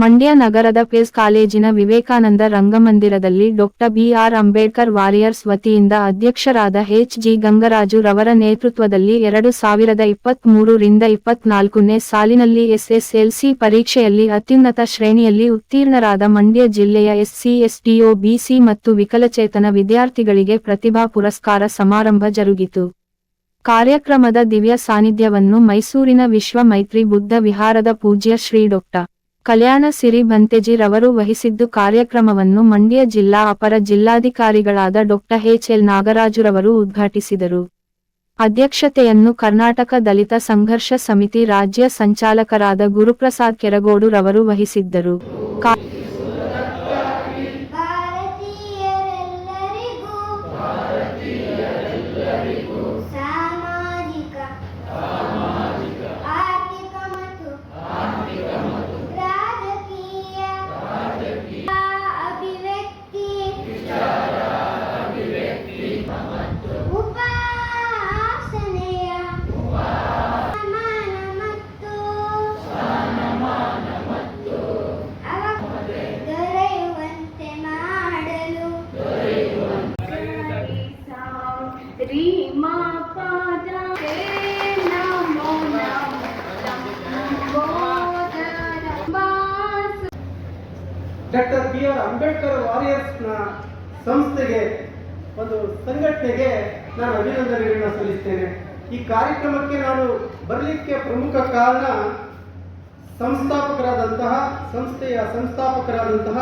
ಮಂಡ್ಯ ನಗರದ ಪೇಸ್ ಕಾಲೇಜಿನ ವಿವೇಕಾನಂದ ರಂಗಮಂದಿರದಲ್ಲಿ ಡಾ ಬಿಆರ್ ಅಂಬೇಡ್ಕರ್ ವಾರಿಯರ್ಸ್ ವತಿಯಿಂದ ಅಧ್ಯಕ್ಷರಾದ ಎಚ್. ಜಿ. ಗಂಗರಾಜು ರವರ ನೇತೃತ್ವದಲ್ಲಿ ಎರಡು ಸಾವಿರದ ಇಪ್ಪತ್ತ್ ರಿಂದ ಇಪ್ಪತ್ನಾಲ್ಕನೇ ಸಾಲಿನಲ್ಲಿ ಎಸ್ಎಸ್ಎಲ್ಸಿ ಪರೀಕ್ಷೆಯಲ್ಲಿ ಅತ್ಯುನ್ನತ ಶ್ರೇಣಿಯಲ್ಲಿ ಉತ್ತೀರ್ಣರಾದ ಮಂಡ್ಯ ಜಿಲ್ಲೆಯ ಎಸ್ಸಿ ಎಸ್ಟಿಒ ಬಿಸಿ ಮತ್ತು ವಿಕಲಚೇತನ ವಿದ್ಯಾರ್ಥಿಗಳಿಗೆ ಪ್ರತಿಭಾ ಪುರಸ್ಕಾರ ಸಮಾರಂಭ ಜರುಗಿತು. ಕಾರ್ಯಕ್ರಮದ ದಿವ್ಯ ಸಾನ್ನಿಧ್ಯವನ್ನು ಮೈಸೂರಿನ ವಿಶ್ವ ಮೈತ್ರಿ ಬುದ್ಧ ವಿಹಾರದ ಪೂಜ್ಯ ಶ್ರೀ ಡಾಕ್ಟರ್ ಕಲ್ಯಾಣ ಸಿರಿ ರವರು ವಹಿಸಿದ್ದು ಕಾರ್ಯಕ್ರಮವನ್ನು ಮಂಡ್ಯ ಜಿಲ್ಲಾ ಅಪರ ಜಿಲ್ಲಾಧಿಕಾರಿಗಳಾದ ಡಾಕ್ಟರ್ ಎಚ್ ಎಲ್ ನಾಗರಾಜುರವರು ಉದ್ಘಾಟಿಸಿದರು. ಅಧ್ಯಕ್ಷತೆಯನ್ನು ಕರ್ನಾಟಕ ದಲಿತ ಸಂಘರ್ಷ ಸಮಿತಿ ರಾಜ್ಯ ಸಂಚಾಲಕರಾದ ಗುರುಪ್ರಸಾದ್ ಕೆರಗೋಡು ರವರು ವಹಿಸಿದ್ದರು. ಡಾಕ್ಟರ್ ಬಿ ಆರ್ ಅಂಬೇಡ್ಕರ್ ವಾರಿಯರ್ಸ್ನ ಸಂಸ್ಥೆಗೆ ಒಂದು ಸಂಘಟನೆಗೆ ನಾನು ಅಭಿನಂದನೆಗಳನ್ನ ಸಲ್ಲಿಸ್ತೇನೆ. ಈ ಕಾರ್ಯಕ್ರಮಕ್ಕೆ ನಾನು ಬರಲಿಕ್ಕೆ ಪ್ರಮುಖ ಕಾರಣ ಸಂಸ್ಥಾಪಕರಾದಂತಹ, ಸಂಸ್ಥೆಯ ಸಂಸ್ಥಾಪಕರಾದಂತಹ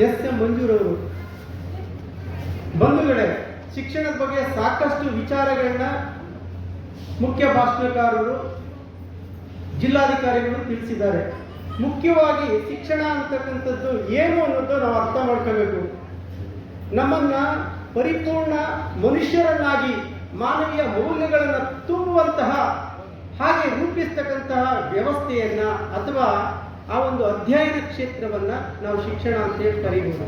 ಎಸ್ ಎಂ ಮಂಜೂರವರು. ಬಂಧುಗಳೇ ಶಿಕ್ಷಣದ ಬಗ್ಗೆ ಸಾಕಷ್ಟು ವಿಚಾರಗಳನ್ನ ಮುಖ್ಯ ಭಾಷಣಕಾರರು, ಜಿಲ್ಲಾಧಿಕಾರಿಗಳು ತಿಳಿಸಿದ್ದಾರೆ. ಮುಖ್ಯವಾಗಿ ಶಿಕ್ಷಣ ಅಂತಕ್ಕಂಥದ್ದು ಏನು ಅನ್ನೋದು ನಾವು ಅರ್ಥ ಮಾಡ್ಕೋಬೇಕು. ನಮ್ಮನ್ನ ಪರಿಪೂರ್ಣ ಮನುಷ್ಯರನ್ನಾಗಿ, ಮಾನವೀಯ ಮೌಲ್ಯಗಳನ್ನು ತುಂಬುವಂತಹ, ಹಾಗೆ ರೂಪಿಸ್ತಕ್ಕಂತಹ ವ್ಯವಸ್ಥೆಯನ್ನ ಅಥವಾ ಆ ಒಂದು ಅಧ್ಯಯನ ಕ್ಷೇತ್ರವನ್ನ ನಾವು ಶಿಕ್ಷಣ ಅಂತ ಹೇಳಿ ಕರೀಬಹುದು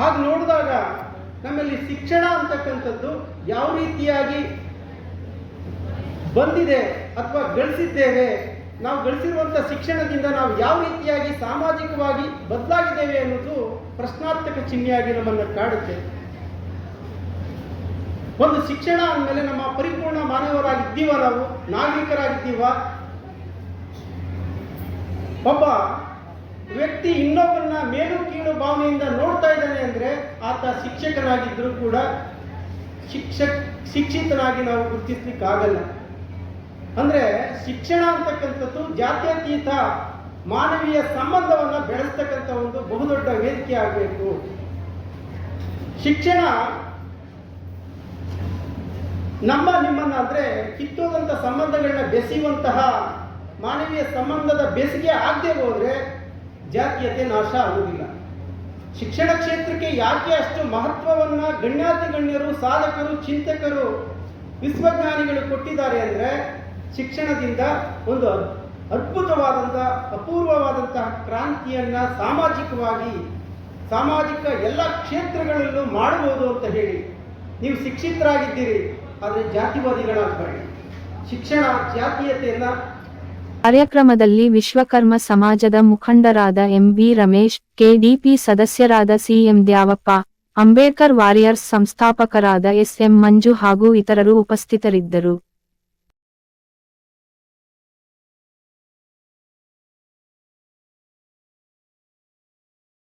ಹಾಗೆ ನೋಡಿದಾಗ ನಮ್ಮಲ್ಲಿ ಶಿಕ್ಷಣ ಅಂತಕ್ಕಂಥದ್ದು ಯಾವ ರೀತಿಯಾಗಿ ಬಂದಿದೆ ಅಥವಾ ಗಳಿಸಿದ್ದೇವೆ, ನಾವು ಗಳಿಸಿರುವಂಥ ಶಿಕ್ಷಣದಿಂದ ನಾವು ಯಾವ ರೀತಿಯಾಗಿ ಸಾಮಾಜಿಕವಾಗಿ ಬದಲಾಗಿದ್ದೇವೆ ಅನ್ನೋದು ಪ್ರಶ್ನಾರ್ಥಕ ಚಿಹ್ನೆಯಾಗಿ ನಮ್ಮನ್ನು ಕಾಡುತ್ತೆ. ಒಂದು ಶಿಕ್ಷಣ ಅಂದಮೇಲೆ ನಮ್ಮ ಪರಿಪೂರ್ಣ ಮಾನವರಾಗಿದ್ದೀವ ನಾವು, ನಾಗರಿಕರಾಗಿದ್ದೀವ, ಒಬ್ಬ ವ್ಯಕ್ತಿ ಇನ್ನೊಬ್ಬರನ್ನ ಮೇಲು ಕೀಳು ಭಾವನೆಯಿಂದ ನೋಡ್ತಾ ಇದ್ದಾನೆ ಅಂದ್ರೆ ಆತ ಶಿಕ್ಷಕನಾಗಿದ್ದರೂ ಕೂಡ ಶಿಕ್ಷಕ್, ಶಿಕ್ಷಿತನಾಗಿ ನಾವು ಗುರುತಿಸ್ಲಿಕ್ಕಾಗಲ್ಲ. ಅಂದ್ರೆ ಶಿಕ್ಷಣ ಅಂತಕ್ಕಂಥದ್ದು ಜಾತ್ಯತೀತ ಮಾನವೀಯ ಸಂಬಂಧವನ್ನ ಬೆಳೆಸ್ತಕ್ಕಂಥ ಒಂದು ಬಹುದೊಡ್ಡ ವೇದಿಕೆ ಆಗಬೇಕು. ಶಿಕ್ಷಣ ನಮ್ಮ ನಿಮ್ಮನ್ನ ಅಂದ್ರೆ ಕಿತ್ತೋದಂತ ಸಂಬಂಧಗಳನ್ನ ಬೆಸೆಯುವಂತಹ ಮಾನವೀಯ ಸಂಬಂಧದ ಬೆಸಿಗೆ ಆಗದೆ ಹೋದ್ರೆ ಜಾತೀಯತೆ ನಾಶ ಆಗುವುದಿಲ್ಲ. ಶಿಕ್ಷಣ ಕ್ಷೇತ್ರಕ್ಕೆ ಯಾಕೆ ಅಷ್ಟು ಮಹತ್ವವನ್ನ ಗಣ್ಯಾತಿ ಗಣ್ಯರು, ಸಾಧಕರು, ಚಿಂತಕರು, ವಿಶ್ವಜ್ಞಾನಿಗಳು ಕೊಟ್ಟಿದ್ದಾರೆ ಅಂದ್ರೆ ಶಿಕ್ಷಣದಿಂದ ಒಂದು ಅದ್ಭುತವಾದಂಥ ಅಪೂರ್ವವಾದಂತಹ ಕ್ರಾಂತಿಯನ್ನ ಸಾಮಾಜಿಕವಾಗಿ, ಸಾಮಾಜಿಕ ಎಲ್ಲ ಕ್ಷೇತ್ರಗಳಲ್ಲೂ ಮಾಡಬಹುದು ಅಂತ ಹೇಳಿ ನೀವು ಶಿಕ್ಷಿತರಾಗಿದ್ದೀರಿ, ಆದರೆ ಜಾತಿವಾದಿಗಳಾಗಬೇಡಿ ಶಿಕ್ಷಣ ಜಾತೀಯತೆಯನ್ನ ಕಾರ್ಯಕ್ರಮದಲ್ಲಿ ವಿಶ್ವಕರ್ಮ ಸಮಾಜದ ಮುಖಂಡರಾದ ಎಂಬಿ ರಮೇಶ್, ಕೆಡಿಪಿ ಸದಸ್ಯರಾದ ಸಿಎಂ ದ್ಯಾವಪ್ಪ, ಅಂಬೇಡ್ಕರ್ ವಾರಿಯರ್ಸ್ ಸಂಸ್ಥಾಪಕರಾದ ಎಸ್ಎಂ ಮಂಜು ಹಾಗೂ ಇತರರು ಉಪಸ್ಥಿತರಿದ್ದರು.